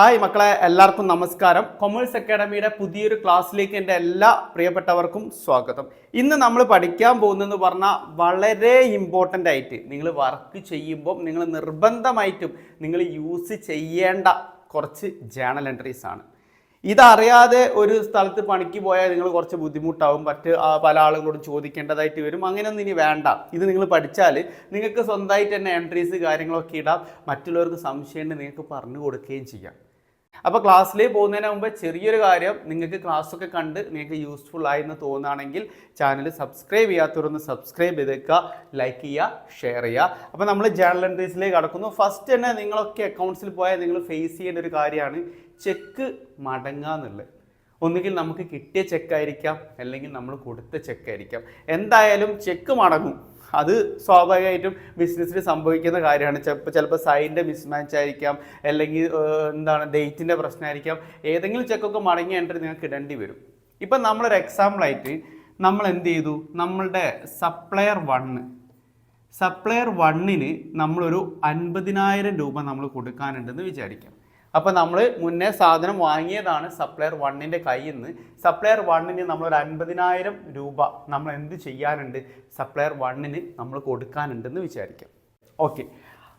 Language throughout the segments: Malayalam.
ഹായ് മക്കളെ എല്ലാവർക്കും നമസ്കാരം. കൊമേഴ്സ് അക്കാഡമിയുടെ പുതിയൊരു ക്ലാസ്സിലേക്ക് എന്റെ എല്ലാ പ്രിയപ്പെട്ടവർക്കും സ്വാഗതം. ഇന്ന് നമ്മൾ പഠിക്കാൻ പോകുന്നതെന്ന് പറഞ്ഞാൽ വളരെ ഇമ്പോർട്ടന്റ് ആയിട്ട് നിങ്ങൾ വർക്ക് ചെയ്യുമ്പോൾ നിങ്ങൾ നിർബന്ധമായിട്ടും നിങ്ങൾ യൂസ് ചെയ്യേണ്ട കുറച്ച് ജേണൽ എൻട്രീസ് ആണ്. ഇതറിയാതെ ഒരു സ്ഥലത്ത് പണിക്ക് പോയാൽ നിങ്ങൾ കുറച്ച് ബുദ്ധിമുട്ടാവും. മറ്റ് പല ആളുകളോടും ചോദിക്കേണ്ടതായിട്ട് വരും. അങ്ങനെയൊന്നും ഇനി വേണ്ട. ഇത് നിങ്ങൾ പഠിച്ചാൽ നിങ്ങൾക്ക് സ്വന്തമായിട്ട് തന്നെ എൻട്രീസ് കാര്യങ്ങളൊക്കെ ഇടാം. മറ്റുള്ളവർക്ക് സംശയമുണ്ട് നിങ്ങൾക്ക് പറഞ്ഞു കൊടുക്കുകയും ചെയ്യാം. അപ്പോൾ ക്ലാസ്സിലേക്ക് പോകുന്നതിന് മുമ്പ് ചെറിയൊരു കാര്യം നിങ്ങൾക്ക് ക്ലാസ്സൊക്കെ കണ്ട് നിങ്ങൾക്ക് യൂസ്ഫുൾ ആയി എന്ന് തോന്നുകയാണെങ്കിൽ ചാനൽ സബ്സ്ക്രൈബ് ചെയ്യാത്തവരൊന്ന് സബ്സ്ക്രൈബ് ചെയ്തേക്കുക ലൈക്ക് ചെയ്യുക ഷെയർ ചെയ്യുക. അപ്പോൾ നമ്മൾ ജേണൽ എൻട്രീസിലേക്ക് കടക്കുന്നു. ഫസ്റ്റ് തന്നെ നിങ്ങളൊക്കെ അക്കൗണ്ട്സിൽ പോയാൽ നിങ്ങൾ ഫേസ് ചെയ്യേണ്ട ഒരു കാര്യമാണ് ചെക്ക് മടങ്ങുക എന്നുള്ളത്. ഒന്നുകിൽ നമുക്ക് കിട്ടിയ ചെക്കായിരിക്കാം അല്ലെങ്കിൽ നമ്മൾ കൊടുത്ത ചെക്കായിരിക്കാം എന്തായാലും ചെക്ക് മടങ്ങും. അത് സ്വാഭാവികമായിട്ടും ബിസിനസ്സിൽ സംഭവിക്കുന്ന കാര്യമാണ്. ചിലപ്പോൾ ചിലപ്പോൾ സൈഡിന്റെ മിസ്മാച്ച് ആയിരിക്കാം. അല്ലെങ്കിൽ എന്താണ് ഡേറ്റിന്റെ പ്രശ്നമായിരിക്കാം. ഏതെങ്കിലും ചെക്കൊക്കെ മടങ്ങി എൻട്രി നിങ്ങൾക്ക് ഇടേണ്ടി വരും. ഇപ്പം നമ്മളൊരു എക്സാമ്പിളായിട്ട് നമ്മൾ എന്ത് ചെയ്തു? നമ്മളുടെ സപ്ലയർ വണ്ണ് സപ്ലയർ വണ്ണിന് നമ്മളൊരു അൻപതിനായിരം രൂപ നമ്മൾ കൊടുക്കാനുണ്ടെന്ന് വിചാരിക്കാം. അപ്പോൾ നമ്മൾ മുന്നേ സാധനം വാങ്ങിയതാണ് സപ്ലയർ വണ്ണിന്റെ കയ്യിൽ നിന്ന് സപ്ലയർ വണ്ണിന് നമ്മളൊരു അൻപതിനായിരം രൂപ നമ്മൾ എന്ത് ചെയ്യാനുണ്ട്? സപ്ലയർ വണ്ണിന് നമ്മൾ കൊടുക്കാനുണ്ടെന്ന് വിചാരിക്കാം. ഓക്കെ.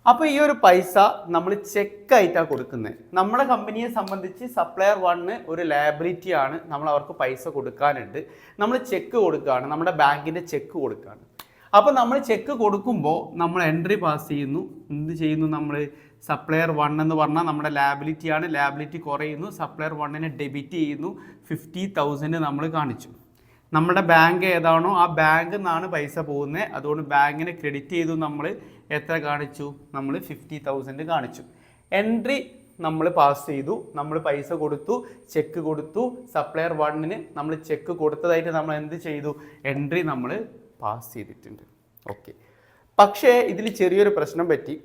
അപ്പോൾ ഈ ഒരു പൈസ നമ്മൾ ചെക്കായിട്ടാണ് കൊടുക്കുന്നത് നമ്മുടെ കമ്പനിയെ സംബന്ധിച്ച് സപ്ലയർ വണ്ണ് ഒരു ലയബിലിറ്റി ആണ് നമ്മൾ അവർക്ക് പൈസ കൊടുക്കാനുണ്ട്. നമ്മൾ ചെക്ക് കൊടുക്കുകയാണ് നമ്മുടെ ബാങ്കിന്റെ ചെക്ക് കൊടുക്കുകയാണ് അപ്പോൾ നമ്മൾ ചെക്ക് കൊടുക്കുമ്പോൾ നമ്മൾ എൻട്രി പാസ് ചെയ്യുന്നു. എന്ത് ചെയ്യുന്നു നമ്മൾ സപ്ലയർ വൺ എന്ന് പറഞ്ഞാൽ നമ്മുടെ ലാബിലിറ്റി ആണ്. ലാബിലിറ്റി കുറയുന്നു. സപ്ലയർ വണ്ണിനെ ഡെബിറ്റ് ചെയ്യുന്നു. ഫിഫ്റ്റി തൗസൻഡ് നമ്മൾ കാണിച്ചു. നമ്മുടെ ബാങ്ക് ഏതാണോ ആ ബാങ്കിൽ നിന്നാണ് പൈസ പോകുന്നത്. അതുകൊണ്ട് ബാങ്കിനെ ക്രെഡിറ്റ് ചെയ്തു നമ്മൾ എത്ര കാണിച്ചു? നമ്മൾ ഫിഫ്റ്റി തൗസൻഡ് കാണിച്ചു. എൻട്രി നമ്മൾ പാസ് ചെയ്തു. നമ്മൾ പൈസ കൊടുത്തു. ചെക്ക് കൊടുത്തു. സപ്ലയർ വണ്ണിന് നമ്മൾ ചെക്ക് കൊടുത്തതായിട്ട് നമ്മൾ എന്ത് ചെയ്തു? എൻട്രി നമ്മൾ പാസ് ചെയ്തിട്ടുണ്ട്. ഓക്കെ പക്ഷേ ഇതിൽ ചെറിയൊരു പ്രശ്നം പറ്റി.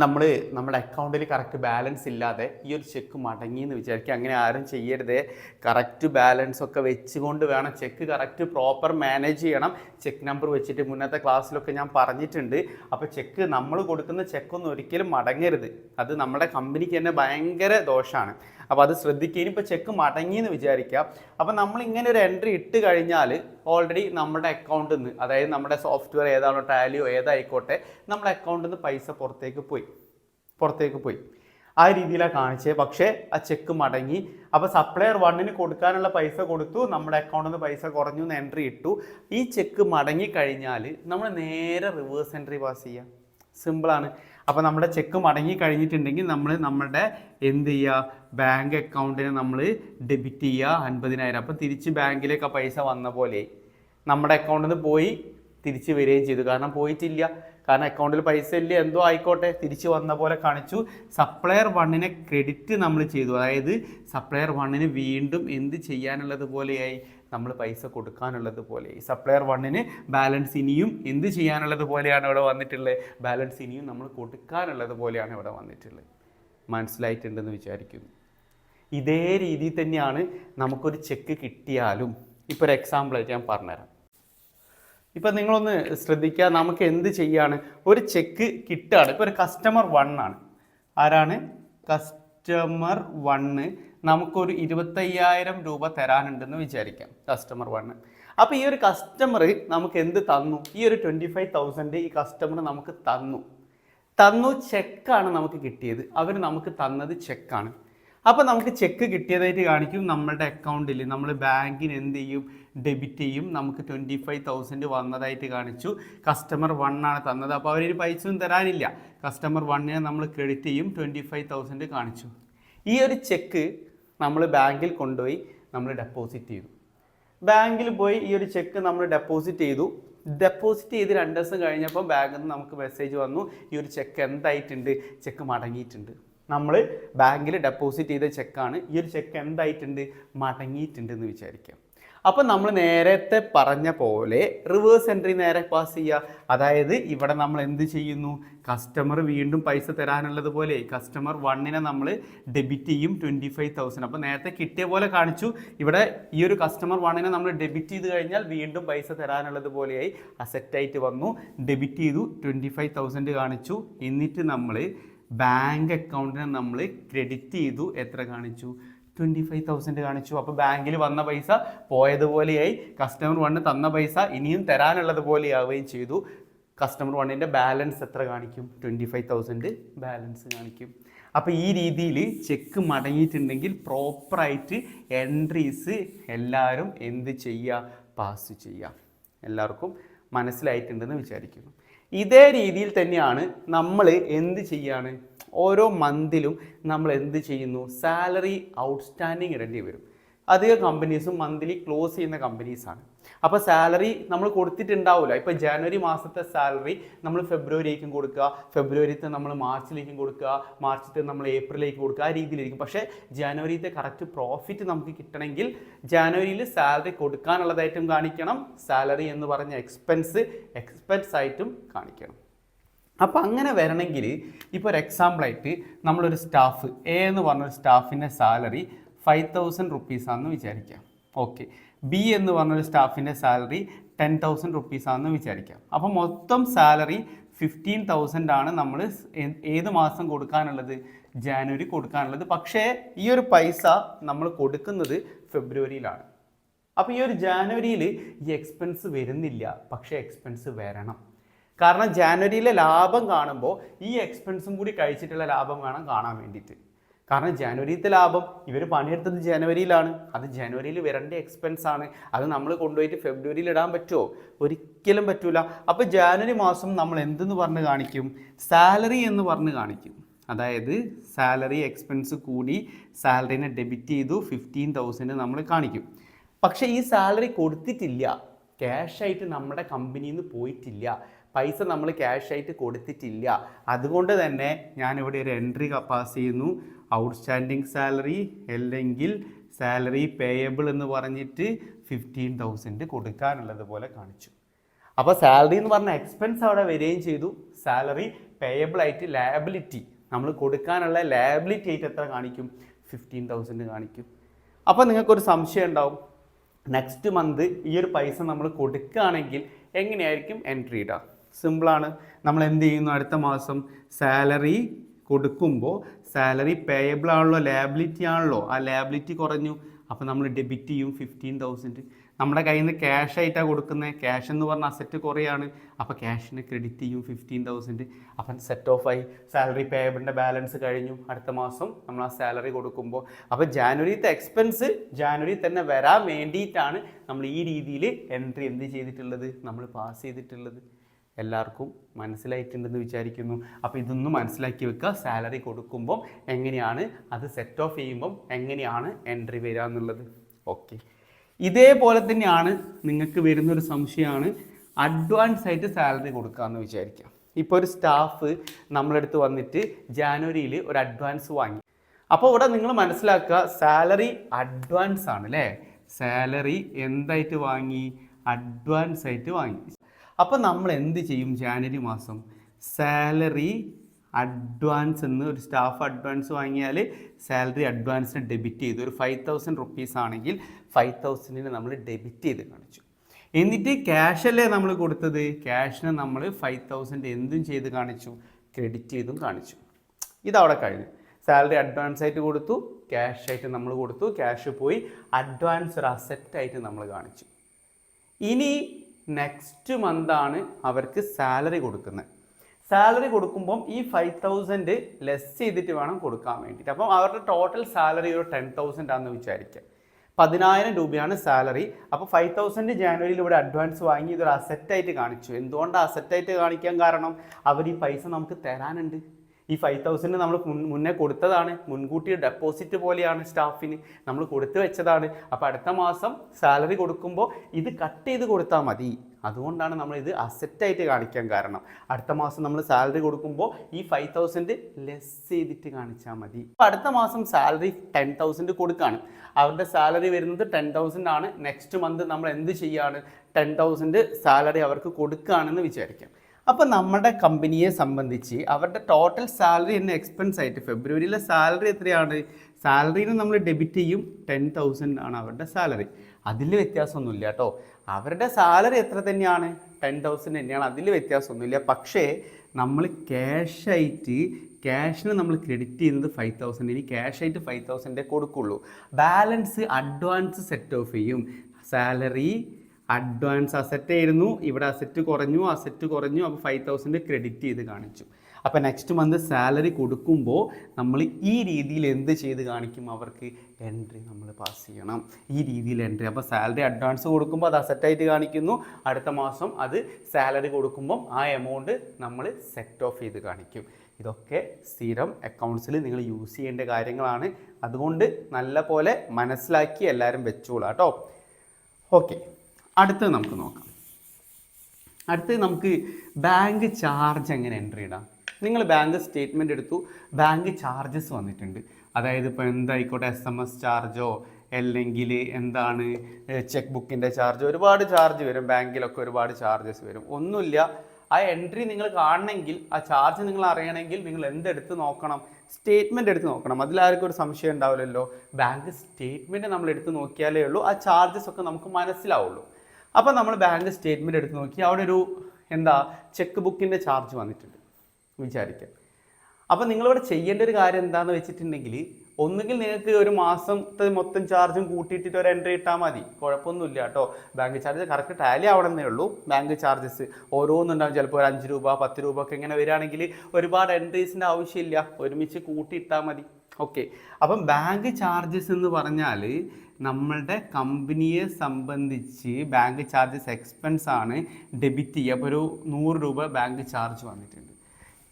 നമ്മൾ നമ്മുടെ അക്കൗണ്ടിൽ കറക്റ്റ് ബാലൻസ് ഇല്ലാതെ ഈ ഒരു ചെക്ക് മടങ്ങി എന്ന് വിചാരിക്കുക. അങ്ങനെ ആരും ചെയ്യരുത്. കറക്റ്റ് ബാലൻസ് ഒക്കെ വെച്ചുകൊണ്ട് വേണം ചെക്ക് കറക്റ്റ് പ്രോപ്പർ മാനേജ് ചെയ്യണം. ചെക്ക് നമ്പർ വെച്ചിട്ട് മുന്നത്തെ ക്ലാസ്സിലൊക്കെ ഞാൻ പറഞ്ഞിട്ടുണ്ട്. അപ്പോൾ ചെക്ക് നമ്മൾ കൊടുക്കുന്ന ചെക്കൊന്നും ഒരിക്കലും മടങ്ങരുത്. അത് നമ്മുടെ കമ്പനിക്ക് തന്നെ ഭയങ്കര ദോഷമാണ് അപ്പോൾ അത് ശ്രദ്ധിക്കുക. ഇനിയിപ്പോൾ ചെക്ക് മടങ്ങി എന്ന് വിചാരിക്കുക. അപ്പോൾ നമ്മൾ ഇങ്ങനെ ഒരു എൻട്രി ഇട്ട് കഴിഞ്ഞാൽ ഓൾറെഡി നമ്മുടെ അക്കൗണ്ടിൽ നിന്ന് അതായത് നമ്മുടെ സോഫ്റ്റ്വെയർ ഏതാണോ ടാലിയോ ഏതായിക്കോട്ടെ നമ്മുടെ അക്കൗണ്ടിൽ നിന്ന് പൈസ പുറത്തേക്ക് പോയി. പുറത്തേക്ക് പോയി. ആ രീതിയിലാണ് കാണിച്ചത് പക്ഷേ ആ ചെക്ക് മടങ്ങി. അപ്പോൾ സപ്ലയർ വണ്ണിന് കൊടുക്കാനുള്ള പൈസ കൊടുത്തു. നമ്മുടെ അക്കൗണ്ടിൽ നിന്ന് പൈസ കുറഞ്ഞു എന്ന് എൻട്രി ഇട്ടു. ഈ ചെക്ക് മടങ്ങി കഴിഞ്ഞാൽ നമ്മൾ നേരെ റിവേഴ്സ് എൻട്രി പാസ് ചെയ്യുക സിമ്പിളാണ് അപ്പോൾ നമ്മുടെ ചെക്ക് മടങ്ങി കഴിഞ്ഞിട്ടുണ്ടെങ്കിൽ നമ്മൾ നമ്മുടെ എന്ത് ചെയ്യുക ബാങ്ക് അക്കൗണ്ടിനെ നമ്മൾ ഡെബിറ്റ് ചെയ്യുക അൻപതിനായിരം. അപ്പോൾ തിരിച്ച് ബാങ്കിലേക്ക് ആ പൈസ വന്ന പോലെ നമ്മുടെ അക്കൗണ്ടിൽ നിന്ന് പോയി തിരിച്ച് വരികയും ചെയ്തു. കാരണം പോയിട്ടില്ല. കാരണം അക്കൗണ്ടിൽ പൈസ ഇല്ല എന്തോ ആയിക്കോട്ടെ. തിരിച്ച് വന്ന പോലെ കാണിച്ചു. സപ്ലയർ വണ്ണിനെ ക്രെഡിറ്റ് നമ്മൾ ചെയ്തു. അതായത് സപ്ലയർ വണ്ണിന് വീണ്ടും എന്ത് ചെയ്യാനുള്ളത് പോലെയായി? നമ്മൾ പൈസ കൊടുക്കാനുള്ളത് പോലെ. ഈ സപ്ലയർ വണ്ണിന് ബാലൻസ് ഇനിയും എന്ത് ചെയ്യാനുള്ളത് പോലെയാണ് ഇവിടെ വന്നിട്ടുള്ളത്? ബാലൻസ് ഇനിയും നമ്മൾ കൊടുക്കാനുള്ളത് പോലെയാണ് ഇവിടെ വന്നിട്ടുള്ളത്. മനസ്സിലായിട്ടുണ്ടെന്ന് വിചാരിക്കുന്നു. ഇതേ രീതിയിൽ തന്നെയാണ് നമുക്കൊരു ചെക്ക് കിട്ടിയാലും. ഇപ്പോൾ ഒരു എക്സാമ്പിളായിട്ട് ഞാൻ പറഞ്ഞുതരാം. ഇപ്പം നിങ്ങളൊന്ന് ശ്രദ്ധിക്കുക നമുക്ക് എന്ത് ചെയ്യാണ്? ഒരു ചെക്ക് കിട്ടുകയാണ് ഇപ്പോൾ ഒരു കസ്റ്റമർ വണ്ണാണ് ആരാണ്? കസ്റ്റമർ വണ്ണ് നമുക്കൊരു ഇരുപത്തയ്യായിരം രൂപ തരാനുണ്ടെന്ന് വിചാരിക്കാം കസ്റ്റമർ വണ്ണ് അപ്പോൾ ഈ ഒരു കസ്റ്റമർ നമുക്ക് എന്ത് തന്നു? ഈ ഒരു ട്വന്റി ഫൈവ് തൗസൻഡ് ഈ കസ്റ്റമർ നമുക്ക് തന്നു. തന്നു ചെക്കാണ് നമുക്ക് കിട്ടിയത്. അവർ നമുക്ക് തന്നത് ചെക്കാണ് അപ്പോൾ നമുക്ക് ചെക്ക് കിട്ടിയതായിട്ട് കാണിക്കും നമ്മളുടെ അക്കൗണ്ടിൽ നമ്മൾ ബാങ്കിന് എന്ത് ചെയ്യും? ഡെബിറ്റ് ചെയ്യും. നമുക്ക് ട്വന്റി ഫൈവ് തൗസൻഡ് വന്നതായിട്ട് കാണിച്ചു. കസ്റ്റമർ വൺ ആണ് തന്നത്. അപ്പോൾ അവരൊരു പൈസ ഒന്നും തരാനില്ല. കസ്റ്റമർ വണ്ണിനെ നമ്മൾ ക്രെഡിറ്റ് ചെയ്യും. ട്വന്റി ഫൈവ് തൗസൻഡ് കാണിച്ചു. ഈ ഒരു ചെക്ക് നമ്മൾ ബാങ്കിൽ കൊണ്ടുപോയി നമ്മൾ ഡെപ്പോസിറ്റ് ചെയ്തു. ബാങ്കിൽ പോയി ഈ ഒരു ചെക്ക് നമ്മൾ ഡെപ്പോസിറ്റ് ചെയ്തു. ഡെപ്പോസിറ്റ് ചെയ്ത് രണ്ട് ദിവസം കഴിഞ്ഞപ്പോൾ ബാങ്കിൽ നിന്ന് നമുക്ക് മെസ്സേജ് വന്നു ഈ ഒരു ചെക്ക് എന്തായിട്ടുണ്ട്? ചെക്ക് മടങ്ങിയിട്ടുണ്ട്. നമ്മൾ ബാങ്കിൽ ഡെപ്പോസിറ്റ് ചെയ്ത ചെക്കാണ് ഈ ഒരു ചെക്ക് എന്തായിട്ടുണ്ട്? മടങ്ങിയിട്ടുണ്ട് എന്ന് വിചാരിക്കാം. അപ്പോൾ നമ്മൾ നേരത്തെ പറഞ്ഞ പോലെ റിവേഴ്സ് എൻട്രി നേരെ പാസ് ചെയ്യുക. അതായത് ഇവിടെ നമ്മൾ എന്ത് ചെയ്യുന്നു? കസ്റ്റമർ വീണ്ടും പൈസ തരാനുള്ളത് പോലെ കസ്റ്റമർ വണ്ണിനെ നമ്മൾ ഡെബിറ്റ് ചെയ്യും ട്വന്റി ഫൈവ് തൗസൻഡ് അപ്പോൾ നേരത്തെ കിട്ടിയ പോലെ കാണിച്ചു. ഇവിടെ ഈ ഒരു കസ്റ്റമർ വണ്ണിനെ നമ്മൾ ഡെബിറ്റ് ചെയ്ത് കഴിഞ്ഞാൽ വീണ്ടും പൈസ തരാനുള്ളത് പോലെയായി അസെറ്റായിട്ട് വന്നു. ഡെബിറ്റ് ചെയ്തു ട്വന്റി ഫൈവ് തൗസൻഡ് കാണിച്ചു. എന്നിട്ട് നമ്മൾ ബാങ്ക് അക്കൗണ്ടിനെ നമ്മൾ ക്രെഡിറ്റ് ചെയ്തു. എത്ര കാണിച്ചു? ട്വന്റി ഫൈവ് തൗസൻഡ് കാണിച്ചു. അപ്പോൾ ബാങ്കിൽ വന്ന പൈസ പോയതുപോലെയായി. കസ്റ്റമർ വണ്ണ് തന്ന പൈസ ഇനിയും തരാനുള്ളത് പോലെയാവുകയും ചെയ്തു. കസ്റ്റമർ വണ്ണിന്റെ ബാലൻസ് എത്ര കാണിക്കും? ട്വന്റി ഫൈവ് തൗസൻഡ് ബാലൻസ് കാണിക്കും. അപ്പോൾ ഈ രീതിയിൽ ചെക്ക് മടങ്ങിയിട്ടുണ്ടെങ്കിൽ പ്രോപ്പറായിട്ട് എൻട്രീസ് എല്ലാവരും എന്ത് ചെയ്യുക? പാസ് ചെയ്യുക. എല്ലാവർക്കും മനസ്സിലായിട്ടുണ്ടെന്ന് വിചാരിക്കുന്നു. ഇതേ രീതിയിൽ തന്നെയാണ് നമ്മൾ എന്ത് ചെയ്യാണ്? ഓരോ മന്തിലും നമ്മൾ എന്ത് ചെയ്യുന്നു? സാലറി ഔട്ട്സ്റ്റാൻഡിങ് ഇടേണ്ടി വരും. അധിക കമ്പനീസും മന്ത്ലി ക്ലോസ് ചെയ്യുന്ന കമ്പനീസാണ് അപ്പോൾ സാലറി നമ്മൾ കൊടുത്തിട്ടുണ്ടാവില്ല ഇപ്പോൾ ജനുവരി മാസത്തെ സാലറി നമ്മൾ ഫെബ്രുവരിയിലേക്കും കൊടുക്കുക. ഫെബ്രുവരിത്തെ നമ്മൾ മാർച്ചിലേക്കും കൊടുക്കുക. മാർച്ചിത്തെ നമ്മൾ ഏപ്രിലേക്ക് കൊടുക്കുക. ആ രീതിയിലായിരിക്കും. പക്ഷേ ജനുവരിത്തെ കറക്റ്റ് പ്രോഫിറ്റ് നമുക്ക് കിട്ടണമെങ്കിൽ ജനുവരിയിൽ സാലറി കൊടുക്കാനുള്ളതായിട്ടും കാണിക്കണം. സാലറി എന്ന് പറഞ്ഞ എക്സ്പെൻസ് എക്സ്പെൻസ് ആയിട്ടും കാണിക്കണം. അപ്പോൾ അങ്ങനെ വരണമെങ്കിൽ ഇപ്പോൾ ഒരു എക്സാമ്പിളായിട്ട് നമ്മളൊരു സ്റ്റാഫ് എ എന്ന് പറഞ്ഞൊരു സ്റ്റാഫിന്റെ സാലറി ഫൈവ് തൗസൻഡ് റുപ്പീസാണെന്ന് വിചാരിക്കാം. ഓക്കെ ബി എന്ന് പറഞ്ഞൊരു സ്റ്റാഫിന്റെ സാലറി ടെൻ തൗസൻഡ് റുപ്പീസാണെന്ന് വിചാരിക്കാം. അപ്പോൾ മൊത്തം സാലറി ഫിഫ്റ്റീൻ തൗസൻഡ് ആണ് നമ്മൾ ഏത് മാസം കൊടുക്കാനുള്ളത്? ജാനുവരി കൊടുക്കാനുള്ളത്. പക്ഷേ ഈ ഒരു പൈസ നമ്മൾ കൊടുക്കുന്നത് ഫെബ്രുവരിയിലാണ്. അപ്പോൾ ഈ ഒരു ജാനുവരിയിൽ ഈ എക്സ്പെൻസ് വരുന്നില്ല. പക്ഷേ എക്സ്പെൻസ് വരണം. കാരണം ജാനുവരിയിലെ ലാഭം കാണുമ്പോൾ ഈ എക്സ്പെൻസും കൂടി കഴിച്ചിട്ടുള്ള ലാഭം വേണം കാണാൻ വേണ്ടിയിട്ട്. കാരണം ജനുവരിയിലത്തെ ലാഭം ഇവർ പണിയെടുത്തത് ജനുവരിയിലാണ്. അത് ജനുവരിയിൽ വരേണ്ട എക്സ്പെൻസ് ആണ്. അത് നമ്മൾ കൊണ്ടുപോയിട്ട് ഫെബ്രുവരിയിൽ ഇടാൻ പറ്റുമോ? ഒരിക്കലും പറ്റൂല. അപ്പോൾ ജാനുവരി മാസം നമ്മൾ എന്തെന്ന് പറഞ്ഞ് കാണിക്കും? സാലറി എന്ന് പറഞ്ഞ് കാണിക്കും. അതായത് സാലറി എക്സ്പെൻസ് കൂടി സാലറിനെ ഡെബിറ്റ് ചെയ്തു ഫിഫ്റ്റീൻ തൗസൻഡ് നമ്മൾ കാണിക്കും. പക്ഷേ ഈ സാലറി കൊടുത്തിട്ടില്ല. ക്യാഷ് ആയിട്ട് നമ്മുടെ കമ്പനിയിൽ നിന്ന് പോയിട്ടില്ല. പൈസ നമ്മൾ ക്യാഷ് ആയിട്ട് കൊടുത്തിട്ടില്ല. അതുകൊണ്ട് തന്നെ ഞാനിവിടെ ഒരു എൻട്രി പാസ് ചെയ്യുന്നു. ഔട്ട്സ്റ്റാൻഡിങ് സാലറി അല്ലെങ്കിൽ സാലറി പേയബിൾ എന്ന് പറഞ്ഞിട്ട് ഫിഫ്റ്റീൻ തൗസൻഡ് കൊടുക്കാനുള്ളത് പോലെ കാണിച്ചു. അപ്പോൾ സാലറി എന്ന് പറഞ്ഞ എക്സ്പെൻസ് അവിടെ വരികയും ചെയ്തു. സാലറി പേയബിൾ ആയിട്ട് ലാബിലിറ്റി നമ്മൾ കൊടുക്കാനുള്ള ലാബിലിറ്റി ആയിട്ട് എത്ര കാണിക്കും? ഫിഫ്റ്റീൻ തൗസൻഡ് കാണിക്കും. അപ്പോൾ നിങ്ങൾക്കൊരു സംശയം ഉണ്ടാവും. നെക്സ്റ്റ് മന്ത് ഈ ഒരു പൈസ നമ്മൾ കൊടുക്കുകയാണെങ്കിൽ എങ്ങനെയായിരിക്കും എൻട്രി ഇടുക? സിമ്പിളാണ് നമ്മൾ എന്ത് ചെയ്യുന്നു? അടുത്ത മാസം സാലറി കൊടുക്കുമ്പോൾ സാലറി പേയബിൾ ആണല്ലോ ലാബിലിറ്റി ആണല്ലോ. ആ ലാബിലിറ്റി കുറഞ്ഞു. അപ്പോൾ നമ്മൾ ഡെബിറ്റ് ചെയ്യും ഫിഫ്റ്റീൻ തൗസൻഡ് നമ്മുടെ കയ്യിൽ നിന്ന് ക്യാഷ് ആയിട്ടാണ് കൊടുക്കുന്നത് ക്യാഷ് എന്ന് പറഞ്ഞ അസറ്റ് കുറയാണ്. അപ്പോൾ ക്യാഷിന് ക്രെഡിറ്റ് ചെയ്യും ഫിഫ്റ്റീൻ തൗസൻഡ് അപ്പം സെറ്റ് ഓഫ് ആയി. സാലറി പേയബിളിന്റെ ബാലൻസ് കഴിഞ്ഞു. അടുത്ത മാസം നമ്മൾ ആ സാലറി കൊടുക്കുമ്പോൾ അപ്പോൾ ജാനുവരിത്തെ എക്സ്പെൻസ് ജാനുവരി തന്നെ വരാൻ വേണ്ടിയിട്ടാണ് നമ്മൾ ഈ രീതിയിൽ എൻട്രി എന്ത് ചെയ്തിട്ടുള്ളത്? നമ്മൾ പാസ് ചെയ്തിട്ടുള്ളത്. എല്ലാവർക്കും മനസ്സിലായിട്ടുണ്ടെന്ന് വിചാരിക്കുന്നു. അപ്പോൾ ഇതൊന്നും മനസ്സിലാക്കി വെക്കുക. സാലറി കൊടുക്കുമ്പം എങ്ങനെയാണ് അത് സെറ്റ് ഓഫ് ചെയ്യുമ്പം എങ്ങനെയാണ് എൻട്രി വരിക എന്നുള്ളത്. ഓക്കെ ഇതേപോലെ തന്നെയാണ് നിങ്ങൾക്ക് വരുന്നൊരു സംശയമാണ്. അഡ്വാൻസ് ആയിട്ട് സാലറി കൊടുക്കാമെന്ന് വിചാരിക്കാം ഇപ്പോൾ ഒരു സ്റ്റാഫ് നമ്മളെടുത്ത് വന്നിട്ട് ജാനുവരിയിൽ ഒരു അഡ്വാൻസ് വാങ്ങി. അപ്പോൾ ഇവിടെ നിങ്ങൾ മനസ്സിലാക്കുക സാലറി അഡ്വാൻസ് ആണ് അല്ലേ സാലറി എന്തായിട്ട് വാങ്ങി? അഡ്വാൻസ് ആയിട്ട് വാങ്ങി. അപ്പോൾ നമ്മൾ എന്ത് ചെയ്യും? ജാനുവരി മാസം സാലറി അഡ്വാൻസ് എന്ന് ഒരു സ്റ്റാഫ് അഡ്വാൻസ് വാങ്ങിയാൽ സാലറി അഡ്വാൻസിന് ഡെബിറ്റ് ചെയ്തു. ഒരു ഫൈവ് തൗസൻഡ് റുപ്പീസ് ആണെങ്കിൽ ഫൈവ് തൗസൻഡിന് നമ്മൾ ഡെബിറ്റ് ചെയ്ത് കാണിച്ചു. എന്നിട്ട് ക്യാഷ് അല്ലേ നമ്മൾ കൊടുത്തത്? ക്യാഷിന് നമ്മൾ ഫൈവ് തൗസൻഡ് എന്തും ചെയ്ത് കാണിച്ചു. ക്രെഡിറ്റ് ചെയ്തും കാണിച്ചു. ഇതവിടെ കഴിഞ്ഞു. സാലറി അഡ്വാൻസ് ആയിട്ട് കൊടുത്തു ക്യാഷ് ആയിട്ട് നമ്മൾ കൊടുത്തു ക്യാഷ് പോയി അഡ്വാൻസ് ഒരു അസറ്റ് ആയിട്ട് നമ്മൾ കാണിച്ചു. ഇനി നെക്സ്റ്റ് മന്താണ് അവർക്ക് സാലറി കൊടുക്കുന്നത്. സാലറി കൊടുക്കുമ്പം ഈ ഫൈവ് തൗസൻഡ് ലെസ് ചെയ്തിട്ട് വേണം കൊടുക്കാൻ വേണ്ടിയിട്ട്. അപ്പം അവരുടെ ടോട്ടൽ സാലറി ഒരു ടെൻ തൗസൻഡ് ആണെന്ന് വിചാരിക്കുക. പതിനായിരം രൂപയാണ് സാലറി അപ്പോൾ ഫൈവ് തൗസൻഡ് ജാനുവരിയിൽ ഇവിടെ അഡ്വാൻസ് വാങ്ങി ഇതൊരു അസറ്റായിട്ട് കാണിച്ചു. എന്തുകൊണ്ട് അസറ്റായിട്ട് കാണിക്കാൻ കാരണം? അവർ ഈ പൈസ നമുക്ക് തരാനുണ്ട്. ഈ ഫൈവ് തൗസൻഡ് നമ്മൾ മുന്നേ കൊടുത്തതാണ്. മുൻകൂട്ടി ഡെപ്പോസിറ്റ് പോലെയാണ് സ്റ്റാഫിന് നമ്മൾ കൊടുത്തു വെച്ചതാണ്. അപ്പോൾ അടുത്ത മാസം സാലറി കൊടുക്കുമ്പോൾ ഇത് കട്ട് ചെയ്ത് കൊടുത്താൽ മതി. അതുകൊണ്ടാണ് നമ്മൾ ഇത് അസറ്റായിട്ട് കാണിക്കാൻ കാരണം. അടുത്ത മാസം നമ്മൾ സാലറി കൊടുക്കുമ്പോൾ ഈ ഫൈവ് തൗസൻഡ് ലെസ് ചെയ്തിട്ട് കാണിച്ചാൽ മതി. അപ്പോൾ അടുത്ത മാസം സാലറി ടെൻ തൗസൻഡ് കൊടുക്കുകയാണ് അവരുടെ സാലറി വരുന്നത് ടെൻ തൗസൻഡ് ആണ്. നെക്സ്റ്റ് മന്ത് നമ്മൾ എന്ത് ചെയ്യാണ്? ടെൻ തൗസൻഡ് സാലറി അവർക്ക് കൊടുക്കുകയാണെന്ന് വിചാരിക്കാം. അപ്പോൾ നമ്മുടെ കമ്പനിയെ സംബന്ധിച്ച് അവരുടെ ടോട്ടൽ സാലറി തന്നെ എക്സ്പെൻസ് ആയിട്ട് ഫെബ്രുവരിയിലെ സാലറി എത്രയാണ്? സാലറിന് നമ്മൾ ഡെബിറ്റ് ചെയ്യും. ടെൻ തൗസൻഡ് ആണ് അവരുടെ സാലറി അതിൽ വ്യത്യാസമൊന്നുമില്ല കേട്ടോ. അവരുടെ സാലറി എത്ര തന്നെയാണ്? ടെൻ തൗസൻഡ് തന്നെയാണ്. അതിൽ വ്യത്യാസമൊന്നുമില്ല. പക്ഷേ നമ്മൾ ക്യാഷായിട്ട് ക്യാഷിന് നമ്മൾ ക്രെഡിറ്റ് ചെയ്യുന്നത് ഫൈവ് തൗസൻഡ് ഇനി ക്യാഷായിട്ട് ഫൈവ് തൗസൻഡേ കൊടുക്കുള്ളൂ. ബാലൻസ് അഡ്വാൻസ് സെറ്റ് ഓഫ് ചെയ്യും. സാലറി അഡ്വാൻസ് അസറ്റ് ആയിരുന്നു. ഇവിടെ അസറ്റ് കുറഞ്ഞു അസറ്റ് കുറഞ്ഞു. അപ്പോൾ ഫൈവ് തൗസൻഡ് ക്രെഡിറ്റ് ചെയ്ത് കാണിച്ചു. അപ്പോൾ നെക്സ്റ്റ് മന്ത് സാലറി കൊടുക്കുമ്പോൾ നമ്മൾ ഈ രീതിയിൽ എന്ത് ചെയ്ത് കാണിക്കും? അവർക്ക് എൻട്രി നമ്മൾ പാസ് ചെയ്യണം. ഈ രീതിയിൽ എൻട്രി അപ്പോൾ സാലറി അഡ്വാൻസ് കൊടുക്കുമ്പോൾ അത് അസറ്റായിട്ട് കാണിക്കുന്നു. അടുത്ത മാസം അത് സാലറി കൊടുക്കുമ്പം ആ എമൗണ്ട് നമ്മൾ സെറ്റ് ഓഫ് ചെയ്ത് കാണിക്കും. ഇതൊക്കെ സ്ഥിരം അക്കൗണ്ട്സിൽ നിങ്ങൾ യൂസ് ചെയ്യേണ്ട കാര്യങ്ങളാണ്. അതുകൊണ്ട് നല്ല പോലെ മനസ്സിലാക്കി എല്ലാവരും വെച്ചോളാം കേട്ടോ. ഓക്കെ അടുത്തത് നമുക്ക് നോക്കാം. അടുത്തത് നമുക്ക് ബാങ്ക് ചാർജ് എങ്ങനെ എൻട്രി ഇടാം? നിങ്ങൾ ബാങ്ക് സ്റ്റേറ്റ്മെന്റ് എടുത്തു ബാങ്ക് ചാർജസ് വന്നിട്ടുണ്ട്. അതായത് ഇപ്പോൾ എന്തായിക്കോട്ടെ എസ് എം എസ് ചാർജോ അല്ലെങ്കിൽ എന്താണ് ചെക്ക് ബുക്കിന്റെ ചാർജ് ഒരുപാട് ചാർജ് വരും. ബാങ്കിലൊക്കെ ഒരുപാട് ചാർജസ് വരും. ഒന്നുമില്ല. ആ എൻട്രി നിങ്ങൾ കാണണമെങ്കിൽ ആ ചാർജ് നിങ്ങൾ അറിയണമെങ്കിൽ നിങ്ങൾ എന്തെടുത്ത് നോക്കണം? സ്റ്റേറ്റ്മെന്റ് എടുത്ത് നോക്കണം. അതിലാർക്കും ഒരു സംശയം ഉണ്ടാവില്ലല്ലോ. ബാങ്ക് സ്റ്റേറ്റ്മെന്റ് നമ്മൾ എടുത്ത് നോക്കിയാലേ ഉള്ളൂ. ആ ചാർജസ് ഒക്കെ നമുക്ക് മനസ്സിലാവുള്ളൂ. അപ്പോൾ നമ്മൾ ബാങ്ക് സ്റ്റേറ്റ്മെന്റ് എടുത്ത് നോക്കി. അവിടെ ഒരു എന്താ ചെക്ക് ബുക്കിന്റെ ചാർജ് വന്നിട്ടുണ്ട്. വിചാരിക്കാം. അപ്പോൾ നിങ്ങളിവിടെ ചെയ്യേണ്ട ഒരു കാര്യം എന്താണെന്ന് വെച്ചിട്ടുണ്ടെങ്കിൽ ഒന്നുകിൽ നിങ്ങൾക്ക് ഒരു മാസത്തെ മൊത്തം ചാർജും കൂട്ടിയിട്ടിട്ട് ഒരു എൻട്രി ഇട്ടാൽ മതി. കുഴപ്പമൊന്നുമില്ല കേട്ടോ. ബാങ്ക് ചാർജ് കറക്റ്റ് ടാലി ആവണമെന്നേ ഉള്ളൂ. ബാങ്ക് ചാർജസ് ഓരോന്നുണ്ടാവും. ചിലപ്പോൾ ഒരു അഞ്ച് രൂപ പത്ത് രൂപ ഒക്കെ ഇങ്ങനെ വരികയാണെങ്കിൽ ഒരുപാട് എൻട്രീസിന്റെ ആവശ്യമില്ല. ഒരുമിച്ച് കൂട്ടിയിട്ടാൽ മതി. ഓക്കെ അപ്പം ബാങ്ക് ചാർജസ് എന്ന് പറഞ്ഞാൽ നമ്മളുടെ കമ്പനിയെ സംബന്ധിച്ച് ബാങ്ക് ചാർജസ് എക്സ്പെൻസ് ആണ് ഡെബിറ്റ് ചെയ്യുക. അപ്പോൾ ഒരു നൂറ് രൂപ ബാങ്ക് ചാർജ് വന്നിട്ടുണ്ട്.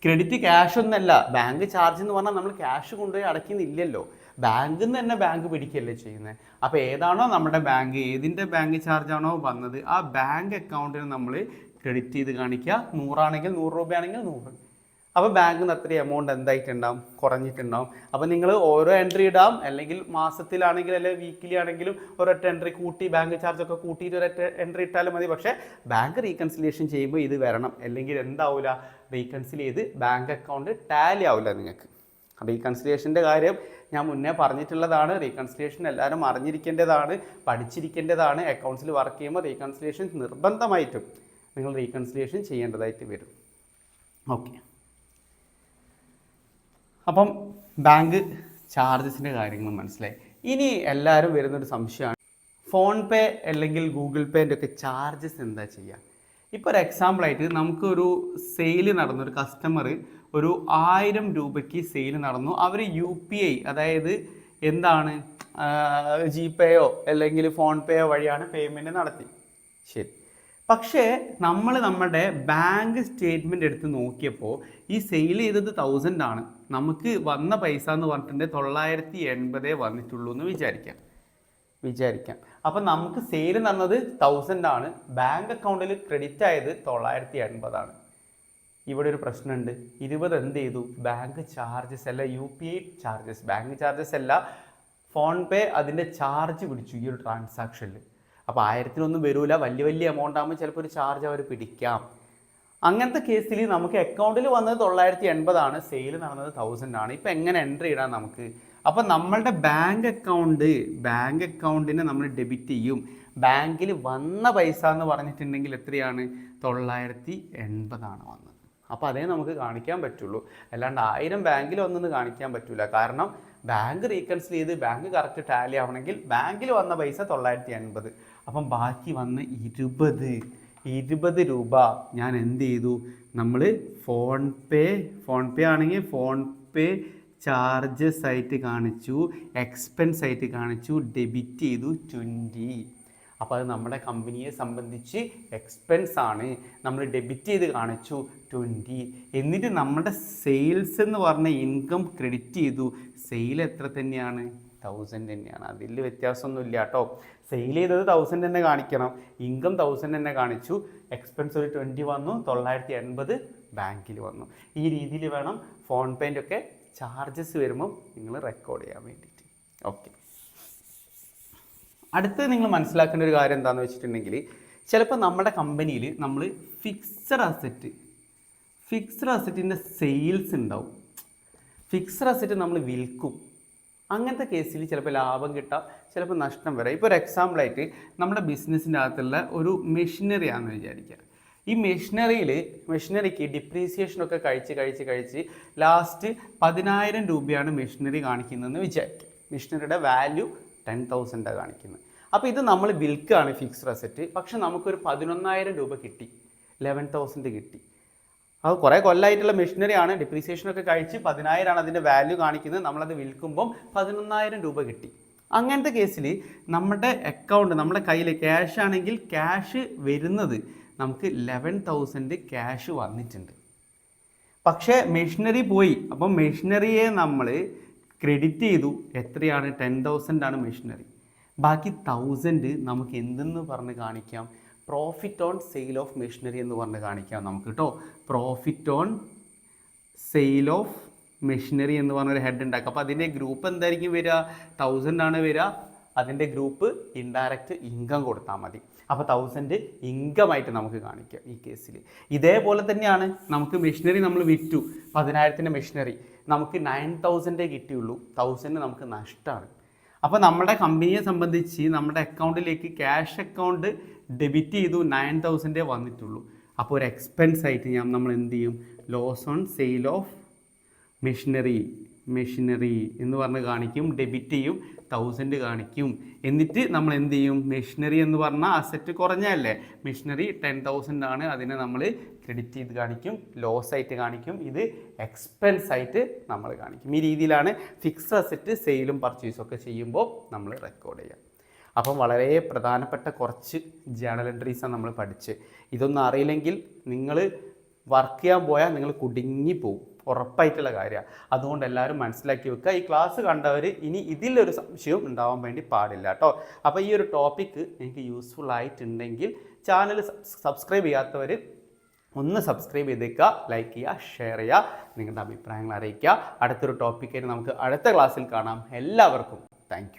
ക്രെഡിറ്റ് ക്യാഷ് ഒന്നല്ല ബാങ്ക് ചാർജ് എന്ന് പറഞ്ഞാൽ നമ്മൾ ക്യാഷ് കൊണ്ടുപോയി അടയ്ക്കുന്നില്ലല്ലോ. ബാങ്കിൽ നിന്ന് തന്നെ ബാങ്ക് പിടിക്കുകയല്ലേ ചെയ്യുന്നത്. അപ്പോൾ ഏതാണോ നമ്മുടെ ബാങ്ക് ഏതിന്റെ ബാങ്ക് ചാർജ് ആണോ വന്നത് ആ ബാങ്ക് അക്കൗണ്ടിന് നമ്മൾ ക്രെഡിറ്റ് ചെയ്ത് കാണിക്കുക. നൂറാണെങ്കിൽ നൂറ് രൂപയാണെങ്കിൽ നൂറ്. അപ്പോൾ ബാങ്കിൽ നിന്ന് അത്രയും എമൗണ്ട് എന്തായിട്ടുണ്ടാവും? കുറഞ്ഞിട്ടുണ്ടാവും. അപ്പോൾ നിങ്ങൾ ഓരോ എൻട്രി ഇടാം. അല്ലെങ്കിൽ മാസത്തിലാണെങ്കിലും അല്ലെങ്കിൽ വീക്കിലി ആണെങ്കിലും ഒരൊറ്റ എൻട്രി കൂട്ടി ബാങ്ക് ചാർജ് ഒക്കെ കൂട്ടിയിട്ട് ഒരൊറ്റ എൻട്രി ഇട്ടാലും മതി. പക്ഷേ ബാങ്ക് റീകൺസിലേഷൻ ചെയ്യുമ്പോൾ ഇത് വരണം. അല്ലെങ്കിൽ എന്താവില്ല റീകൺസിൽ ചെയ്ത് ബാങ്ക് അക്കൗണ്ട് ടാലി ആവില്ല നിങ്ങൾക്ക് റീകൺസിലിയേഷന്റെ കാര്യം ഞാൻ മുന്നേ പറഞ്ഞിട്ടുള്ളതാണ്. റീകൺസിലേഷൻ എല്ലാവരും അറിഞ്ഞിരിക്കേണ്ടതാണ്. പഠിച്ചിരിക്കേണ്ടതാണ്. അക്കൗണ്ട്സിൽ വർക്ക് ചെയ്യുമ്പോൾ റീകൺസിലേഷൻ നിർബന്ധമായിട്ടും നിങ്ങൾ റീകൺസിലേഷൻ ചെയ്യേണ്ടതായിട്ട് വരും. ഓക്കെ അപ്പം ബാങ്ക് ചാർജസിന്റെ കാര്യങ്ങൾ മനസ്സിലായി. ഇനി എല്ലാവരും വരുന്നൊരു സംശയമാണ്. ഫോൺ പേ അല്ലെങ്കിൽ ഗൂഗിൾ പേന്റെ ഒക്കെ ചാർജസ് എന്താ ചെയ്യുക? ഇപ്പോൾ ഒരു എക്സാമ്പിളായിട്ട് നമുക്കൊരു സെയിൽ നടന്നു ഒരു കസ്റ്റമർ ഒരു ആയിരം രൂപയ്ക്ക് സെയിൽ നടന്നു. അവർ യു പി ഐ അതായത് എന്താണ്? ജി പേയോ അല്ലെങ്കിൽ ഫോൺ പേയോ വഴിയാണ് പേയ്മെന്റ് നടത്തി. ശരി. പക്ഷേ നമ്മൾ നമ്മുടെ ബാങ്ക് സ്റ്റേറ്റ്മെന്റ് എടുത്ത് നോക്കിയപ്പോൾ ഈ സെയിൽ ചെയ്തത് തൗസൻഡ് ആണ്. നമുക്ക് വന്ന പൈസ എന്ന് പറഞ്ഞിട്ടുണ്ടെങ്കിൽ തൊള്ളായിരത്തി എൺപതേ വന്നിട്ടുള്ളൂ എന്ന് വിചാരിക്കാം. വിചാരിക്കാം. അപ്പം നമുക്ക് സെയിൽ നടന്നത് തൗസൻഡ് ആണ്. ബാങ്ക് അക്കൗണ്ടിൽ ക്രെഡിറ്റ് ആയത് തൊള്ളായിരത്തി എൺപതാണ് ഇവിടെ ഒരു പ്രശ്നമുണ്ട് ഇരുപത് എന്ത് ചെയ്തു? ബാങ്ക് ചാർജസ് അല്ല U P I charges bank charges അല്ല ഫോൺ പേ അതിന്റെ ചാർജ് പിടിച്ചു ഈ ഒരു ട്രാൻസാക്ഷനിൽ അപ്പോൾ ആയിരത്തിനൊന്നും വരില്ല വലിയ വലിയ എമൗണ്ട് ആകുമ്പോൾ ചിലപ്പോൾ ഒരു ചാർജ് അവർ പിടിക്കാം. അങ്ങനത്തെ കേസിൽ നമുക്ക് അക്കൗണ്ടിൽ വന്നത് തൊള്ളായിരത്തി എൺപതാണ്. സെയിൽ നടന്നത് തൗസൻഡ് ആണ്. ഇപ്പം എങ്ങനെ എൻട്രി ഇടാൻ നമുക്ക്? അപ്പോൾ നമ്മളുടെ ബാങ്ക് അക്കൗണ്ട് ബാങ്ക് അക്കൗണ്ടിനെ നമ്മൾ ഡെബിറ്റ് ചെയ്യും. ബാങ്കിൽ വന്ന പൈസ എന്ന് പറഞ്ഞിട്ടുണ്ടെങ്കിൽ എത്രയാണ്? തൊള്ളായിരത്തി എൺപതാണ് വന്നത്. അപ്പോൾ അതേ നമുക്ക് കാണിക്കാൻ പറ്റുള്ളൂ. അല്ലാണ്ട് ആയിരം ബാങ്കിൽ ഒന്നെന്ന് കാണിക്കാൻ പറ്റില്ല കാരണം ബാങ്ക് റീകൺസിൽ ചെയ്ത് ബാങ്ക് കറക്റ്റ് ടാലി ആവണമെങ്കിൽ ബാങ്കിൽ വന്ന പൈസ തൊള്ളായിരത്തി എൺപത്. അപ്പം ബാക്കി വന്ന ഇരുപത് ഇരുപത് രൂപ ഞാൻ എന്ത് ചെയ്തു? നമ്മൾ ഫോൺ പേ ഫോൺ പേ ആണെങ്കിൽ ഫോൺ പേ ചാർജ് സൈറ്റ് കാണിച്ചു എക്സ്പെൻസ് സൈറ്റ് കാണിച്ചു ഡെബിറ്റ് ചെയ്തു ട്വന്റി അപ്പോൾ അത് നമ്മുടെ കമ്പനിയെ സംബന്ധിച്ച് എക്സ്പെൻസ് ആണ്. നമ്മൾ ഡെബിറ്റ് ചെയ്ത് കാണിച്ചു ട്വന്റി എന്നിട്ട് നമ്മുടെ സെയിൽസ് എന്ന് പറഞ്ഞ ഇൻകം ക്രെഡിറ്റ് ചെയ്തു. സെയിൽ എത്ര തന്നെയാണ്? തൗസൻഡ് തന്നെയാണ്. അതിൽ വ്യത്യാസമൊന്നുമില്ല കേട്ടോ. സെയിൽ ചെയ്തത് തൗസൻഡ് തന്നെ കാണിക്കണം. ഇൻകം തൗസൻഡ് തന്നെ കാണിച്ചു. എക്സ്പെൻസ് ഒരു ട്വന്റി വന്നു. തൊള്ളായിരത്തി എൺപത് ബാങ്കിൽ വന്നു. ഈ രീതിയിൽ വേണം ഫോൺ പേന്റെ ഒക്കെ ചാർജസ് വരുമ്പോൾ നിങ്ങൾ റെക്കോർഡ് ചെയ്യാൻ വേണ്ടിയിട്ട്. ഓക്കെ അടുത്ത് നിങ്ങൾ മനസ്സിലാക്കേണ്ട ഒരു കാര്യം എന്താണെന്ന് വെച്ചിട്ടുണ്ടെങ്കിൽ ചിലപ്പോൾ നമ്മുടെ കമ്പനിയിൽ നമ്മൾ ഫിക്സഡ് അസറ്റ് ഫിക്സഡ് അസറ്റിന്റെ സെയിൽസ് ഉണ്ടാവും. ഫിക്സഡ് അസറ്റ് നമ്മൾ വിൽക്കും. അങ്ങനത്തെ കേസിൽ ചിലപ്പോൾ ലാഭം കിട്ടാം ചിലപ്പോൾ നഷ്ടം വരാം. ഇപ്പോൾ ഒരു എക്സാമ്പിളായിട്ട് നമ്മുടെ ബിസിനസ്സിന്റെ അകത്തുള്ള ഒരു മെഷീനറി ആണെന്ന് വിചാരിക്കുക. ഈ മെഷീനറിയിൽ മെഷീനറിക്ക് ഡിപ്രീസിയേഷനൊക്കെ കഴിച്ച് കഴിച്ച് കഴിച്ച് ലാസ്റ്റ് പതിനായിരം രൂപയാണ് മെഷീനറി കാണിക്കുന്നതെന്ന് വിചാരിക്കുക. മെഷീനറിയുടെ വാല്യൂ ടെൻ തൗസൻഡാണ് കാണിക്കുന്നത്. അപ്പോൾ ഇത് നമ്മൾ വിൽക്കുകയാണ് ഫിക്സ്ഡ് അസറ്റ് പക്ഷെ നമുക്കൊരു പതിനൊന്നായിരം രൂപ കിട്ടി. ലെവൻ തൗസൻഡ് കിട്ടി. അത് കുറേ കൊല്ലമായിട്ടുള്ള മെഷീനറി ആണ്. ഡിപ്രീസിയേഷൻ ഒക്കെ കഴിച്ച് പതിനായിരമാണ് അതിന്റെ വാല്യൂ കാണിക്കുന്നത്. നമ്മളത് വിൽക്കുമ്പം പതിനൊന്നായിരം രൂപ കിട്ടി. അങ്ങനത്തെ കേസിൽ നമ്മുടെ അക്കൗണ്ട് നമ്മുടെ കയ്യിൽ ക്യാഷ് ആണെങ്കിൽ ക്യാഷ് വരുന്നത് നമുക്ക് ലെവൻ തൗസൻഡ് ക്യാഷ് വന്നിട്ടുണ്ട്. പക്ഷേ മെഷീനറി പോയി. അപ്പം മെഷീനറിയെ നമ്മൾ ക്രെഡിറ്റ് ചെയ്തു. എത്രയാണ്? ടെൻ തൗസൻഡ് ആണ് മെഷീനറി ബാക്കി തൗസൻഡ് നമുക്ക് എന്തെന്ന് പറഞ്ഞ് കാണിക്കാം? Profit on sale of machinery എന്ന് പറഞ്ഞ് കാണിക്കാം നമുക്ക് കേട്ടോ profit on sale of machinery എന്ന് പറഞ്ഞൊരു ഹെഡ് ഉണ്ടാക്കുക അപ്പോൾ അതിന്റെ ഗ്രൂപ്പ് എന്തായിരിക്കും വരിക തൗസൻഡ് ആണ് വരിക അതിന്റെ ഗ്രൂപ്പ് ഇൻഡയറക്റ്റ് ഇൻകം കൊടുത്താൽ മതി. അപ്പോൾ തൗസൻഡ് ഇൻകമായിട്ട് നമുക്ക് കാണിക്കാം ഈ കേസിൽ ഇതേപോലെ തന്നെയാണ് നമുക്ക് മെഷീനറി നമ്മൾ വിറ്റു. പതിനായിരത്തിന്റെ മെഷീനറി നമുക്ക് നയൻ തൗസൻഡേ കിട്ടിയുള്ളൂ. തൗസൻഡ് നമുക്ക് നഷ്ടമാണ് അപ്പോൾ നമ്മുടെ കമ്പനിയെ സംബന്ധിച്ച് നമ്മുടെ അക്കൗണ്ടിലേക്ക് ക്യാഷ് അക്കൗണ്ട് ഡെബിറ്റ് ചെയ്തു നയൻ തൗസൻഡേ വന്നിട്ടുള്ളൂ. അപ്പോൾ ഒരു എക്സ്പെൻസ് ആയിട്ട് ഞാൻ നമ്മൾ എന്ത് ചെയ്യും? Loss on sale of machinery machinery എന്ന് പറഞ്ഞ് കാണിക്കും ഡെബിറ്റ് ചെയ്യും തൗസൻഡ് കാണിക്കും. എന്നിട്ട് നമ്മൾ എന്ത് ചെയ്യും? മെഷീനറി എന്ന് പറഞ്ഞാൽ അസറ്റ് കുറഞ്ഞല്ലേ മെഷീനറി ടെൻ തൗസൻഡ് ആണ്. അതിനെ നമ്മൾ ക്രെഡിറ്റ് ചെയ്ത് കാണിക്കും ലോസ് ആയിട്ട് കാണിക്കും. ഇത് എക്സ്പെൻസ് ആയിട്ട് നമ്മൾ കാണിക്കും. ഈ രീതിയിലാണ് ഫിക്സ്ഡ് അസറ്റ് സെയിലും പർച്ചേസും ഒക്കെ ചെയ്യുമ്പോൾ നമ്മൾ റെക്കോർഡ് ചെയ്യാം അപ്പം വളരെ പ്രധാനപ്പെട്ട കുറച്ച് ജേണൽ എൻട്രീസാണ് നമ്മൾ പഠിച്ച് ഇതൊന്നും അറിയില്ലെങ്കിൽ നിങ്ങൾ വർക്ക് ചെയ്യാൻ പോയാൽ നിങ്ങൾ കുടുങ്ങിപ്പോവും ഉറപ്പായിട്ടുള്ള കാര്യമാണ്. അതുകൊണ്ട് എല്ലാവരും മനസ്സിലാക്കി വെക്കുക. ഈ ക്ലാസ് കണ്ടവർ ഇനി ഇതിലൊരു സംശയവും ഉണ്ടാവാൻ വേണ്ടി പാടില്ല കേട്ടോ. അപ്പോൾ ഈ ഒരു ടോപ്പിക്ക് നിങ്ങൾക്ക് യൂസ്ഫുൾ ആയിട്ടുണ്ടെങ്കിൽ ചാനൽ സബ്സ്ക്രൈബ് ചെയ്യാത്തവർ ഒന്ന് സബ്സ്ക്രൈബ് ചെയ്തേക്കുക. ലൈക്ക് ചെയ്യുക ഷെയർ ചെയ്യുക. നിങ്ങളുടെ അഭിപ്രായങ്ങൾ അറിയിക്കുക. അടുത്തൊരു ടോപ്പിക്കായിട്ട് നമുക്ക് അടുത്ത ക്ലാസ്സിൽ കാണാം. എല്ലാവർക്കും താങ്ക്